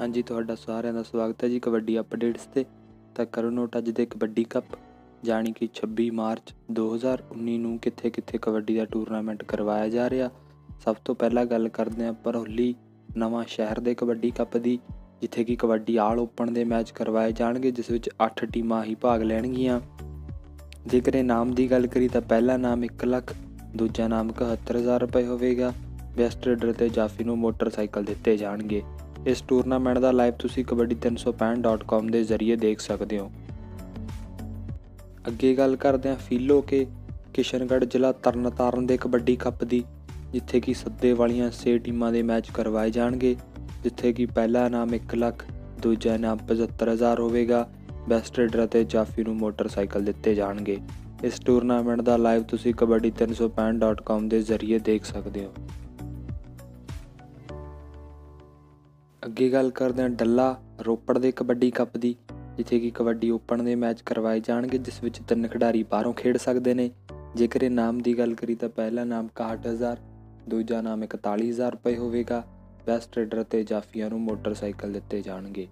ਹਾਂਜੀ, ਤੁਹਾਡਾ ਸਾਰਿਆਂ ਦਾ ਸਵਾਗਤ ਹੈ ਜੀ ਕਬੱਡੀ ਅਪਡੇਟਸ ਤੇ। ਤਾਂ ਕਰੋ ਨੋਟ ਅੱਜ ਦੇ ਕਬੱਡੀ ਕੱਪ ਜਾਣੀ ਕਿ 26 ਮਾਰਚ 2019 ਨੂੰ ਕਿੱਥੇ ਕਿੱਥੇ ਕਬੱਡੀ ਦਾ ਟੂਰਨਾਮੈਂਟ ਕਰਵਾਇਆ ਜਾ ਰਿਹਾ। ਸਭ ਤੋਂ ਪਹਿਲਾਂ ਗੱਲ ਕਰਦੇ ਹਾਂ ਪਰਹੋਲੀ ਨਵਾਂ ਸ਼ਹਿਰ ਦੇ ਕਬੱਡੀ ਕੱਪ ਦੀ, ਜਿੱਥੇ ਕਿ ਕਬੱਡੀ ਆਲ ਓਪਨ ਦੇ ਮੈਚ ਕਰਵਾਏ ਜਾਣਗੇ, ਜਿਸ ਵਿੱਚ 8 ਟੀਮਾਂ ਹੀ ਭਾਗ ਲੈਣਗੀਆਂ। ਜੇਕਰ ਇਨਾਮ ਦੀ ਗੱਲ ਕਰੀ ਤਾਂ ਪਹਿਲਾ ਨਾਮ 1 ਲੱਖ, ਦੂਜਾ ਨਾਮ 71000 ਰੁਪਏ ਹੋਵੇਗਾ। ਬੈਸਟ ਰੇਡਰ ਤੇ ਜਾਫੀ ਨੂੰ ਮੋਟਰਸਾਈਕਲ ਦਿੱਤੇ ਜਾਣਗੇ। ਇਸ ਟੂਰਨਾਮੈਂਟ ਦਾ ਲਾਈਵ ਤੁਸੀਂ kabaddi365.com ਦੇ ਜ਼ਰੀਏ ਦੇਖ ਸਕਦੇ ਹੋ। ਅੱਗੇ ਗੱਲ ਕਰਦੇ ਹਾਂ ਫੀਲੋ ਕੇ, ਕਿਸ਼ਨਗੜ੍ਹ ਜ਼ਿਲ੍ਹਾ ਤਰਨਤਾਰਨ ਦੇ ਕਬੱਡੀ ਕੱਪ ਦੀ, ਜਿੱਥੇ ਕਿ ਸੱਦੇ ਵਾਲੀਆਂ 6 ਟੀਮਾਂ ਦੇ ਮੈਚ ਕਰਵਾਏ ਜਾਣਗੇ, ਜਿੱਥੇ ਕਿ ਪਹਿਲਾ ਇਨਾਮ 1 ਲੱਖ, ਦੂਜਾ ਇਨਾਮ 75000 ਹੋਵੇਗਾ, ਬੈਸਟ ਰੇਡਰ ਅਤੇ ਜਾਫੀ ਨੂੰ ਮੋਟਰਸਾਈਕਲ ਦਿੱਤੇ ਜਾਣਗੇ। ਇਸ ਟੂਰਨਾਮੈਂਟ ਦਾ ਲਾਈਵ ਤੁਸੀਂ kabaddi365.com ਦੇ ਜ਼ਰੀਏ ਦੇਖ ਸਕਦੇ ਹੋ। ਅੱਗੇ ਗੱਲ ਕਰਦੇ ਹਾਂ ਡੱਲਾ ਰੋਪੜ ਦੇ ਕਬੱਡੀ ਕੱਪ ਦੀ, ਜਿੱਥੇ ਕਿ ਕਬੱਡੀ ਓਪਨ ਦੇ ਮੈਚ ਕਰਵਾਏ ਜਾਣਗੇ, ਜਿਸ ਵਿੱਚ ਤਿੰਨ ਖਿਡਾਰੀ ਬਾਹਰੋਂ ਖੇਡ ਸਕਦੇ ਨੇ। ਜੇਕਰ ਇਹ ਨਾਮ ਦੀ ਗੱਲ ਕਰੀ ਤਾਂ ਪਹਿਲਾ ਨਾਮ 61000 ਦੂਜਾ ਨਾਮ 41000 ਰੁਪਏ ਹੋਵੇਗਾ। ਬੈਸਟ ਰੇਡਰ ਤੇ ਜਾਫੀਆਂ ਨੂੰ ਮੋਟਰਸਾਈਕਲ ਦਿੱਤੇ ਜਾਣਗੇ।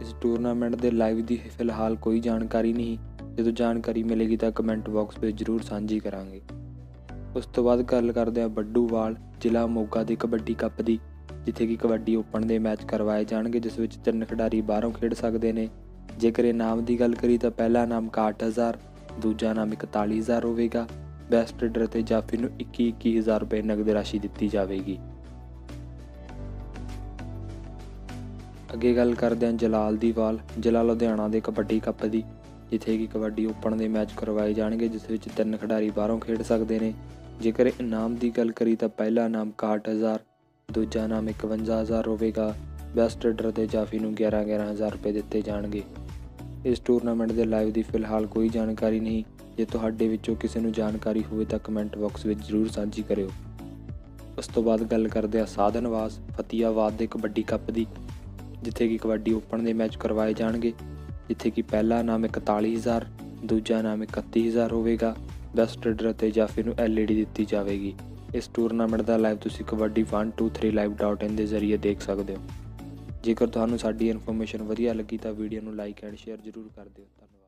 ਇਸ ਟੂਰਨਾਮੈਂਟ ਦੇ ਲਾਈਵ ਦੀ ਫਿਲਹਾਲ ਕੋਈ ਜਾਣਕਾਰੀ ਨਹੀਂ। ਜਦੋਂ ਜਾਣਕਾਰੀ ਮਿਲੇਗੀ ਤਾਂ ਕਮੈਂਟ ਬਾਕਸ ਵਿੱਚ ਜ਼ਰੂਰ ਸਾਂਝੀ ਕਰਾਂਗੇ। ਉਸ ਤੋਂ ਬਾਅਦ ਗੱਲ ਕਰਦੇ ਹਾਂ ਬੱਡੂਵਾਲ ਜ਼ਿਲ੍ਹਾ ਮੋਗਾ ਦੇ ਕਬੱਡੀ ਕੱਪ ਦੀ। ਜਿੱਥੇ ਕਿ ਕਬੱਡੀ ਓਪਨ ਦੇ ਮੈਚ ਕਰਵਾਏ ਜਾਣਗੇ, ਜਿਸ ਵਿੱਚ ਤਿੰਨ ਖਿਡਾਰੀ ਬਾਹਰੋਂ ਖੇਡ ਸਕਦੇ ਨੇ। ਜੇਕਰ ਇਨਾਮ ਦੀ ਗੱਲ ਕਰੀ ਤਾਂ ਪਹਿਲਾ ਨਾਮ 61000 ਦੂਜਾ ਨਾਮ 41000 ਹੋਵੇਗਾ। ਬੈਸਟ ਰੇਡਰ ਤੇ ਜਾਫੀ ਨੂੰ 21 21000 ਰੁਪਏ ਨਗਦ ਰਾਸ਼ੀ ਦਿੱਤੀ ਜਾਵੇਗੀ। ਅੱਗੇ ਗੱਲ ਕਰਦੇ ਹਾਂ ਜਲਾਲ ਦੀ ਵਾਲ। ਜ਼ਿਲ੍ਹਾ ਲੁਧਿਆਣਾ ਦੇ ਕਬੱਡੀ ਕੱਪ ਦੀ, ਜਿੱਥੇ ਕਿ ਕਬੱਡੀ ਓਪਨ ਦੇ ਮੈਚ ਕਰਵਾਏ ਜਾਣਗੇ, ਜਿਸ ਵਿੱਚ ਤਿੰਨ ਖਿਡਾਰੀ ਬਾਹਰੋਂ ਖੇਡ ਸਕਦੇ ਨੇ। ਜੇਕਰ ਇਨਾਮ ਦੀ ਗੱਲ ਕਰੀ ਤਾਂ ਪਹਿਲਾ ਨਾਮ 61000 ਦੂਜਾ ਨਾਮ 51000 ਹੋਵੇਗਾ। ਬੈਸਟ ਰੇਡਰ ਤੇ ਜਾਫੀ ਨੂੰ 11 11000 ਰੁਪਏ ਦਿੱਤੇ ਜਾਣਗੇ। ਇਸ ਟੂਰਨਾਮੈਂਟ ਦੇ ਲਾਈਵ ਦੀ ਫਿਲਹਾਲ ਕੋਈ ਜਾਣਕਾਰੀ ਨਹੀਂ। ਜੇ ਤੁਹਾਡੇ ਵਿੱਚੋਂ ਕਿਸੇ ਨੂੰ ਜਾਣਕਾਰੀ ਹੋਵੇ ਤਾਂ ਕਮੈਂਟ ਬਾਕਸ ਵਿੱਚ ਜ਼ਰੂਰ ਸਾਂਝੀ ਕਰਿਓ। ਉਸ ਤੋਂ ਬਾਅਦ ਗੱਲ ਕਰਦੇ ਹਾਂ ਸਾਧਨਵਾਸ ਫਤਿਆਬਾਦ ਦੇ ਕਬੱਡੀ ਕੱਪ ਦੀ, ਜਿੱਥੇ ਕਿ ਕਬੱਡੀ ਓਪਨ ਦੇ ਮੈਚ ਕਰਵਾਏ ਜਾਣਗੇ। ਜਿੱਥੇ ਕਿ ਪਹਿਲਾ ਨਾਮ 41000 ਦੂਜਾ ਨਾਮ 31000 ਹੋਵੇਗਾ। ਬੈਸਟ ਰੇਡਰ ਤੇ ਜਾਫੀ ਨੂੰ ਐਲਈਡੀ ਦਿੱਤੀ ਜਾਵੇਗੀ। ਇਸ ਟੂਰਨਾਮੈਂਟ ਦਾ ਲਾਈਵ ਤੁਸੀਂ ਕਬੱਡੀ 123live.in ਦੇ ਜ਼ਰੀਏ ਦੇਖ ਸਕਦੇ ਹੋ। ਜੇਕਰ ਤੁਹਾਨੂੰ ਸਾਡੀ ਇਨਫੋਰਮੇਸ਼ਨ ਵਧੀਆ ਲੱਗੀ ਤਾਂ ਵੀਡੀਓ ਨੂੰ ਲਾਈਕ ਐਂਡ ਸ਼ੇਅਰ ਜ਼ਰੂਰ ਕਰ ਦਿਓ। ਧੰਨਵਾਦ।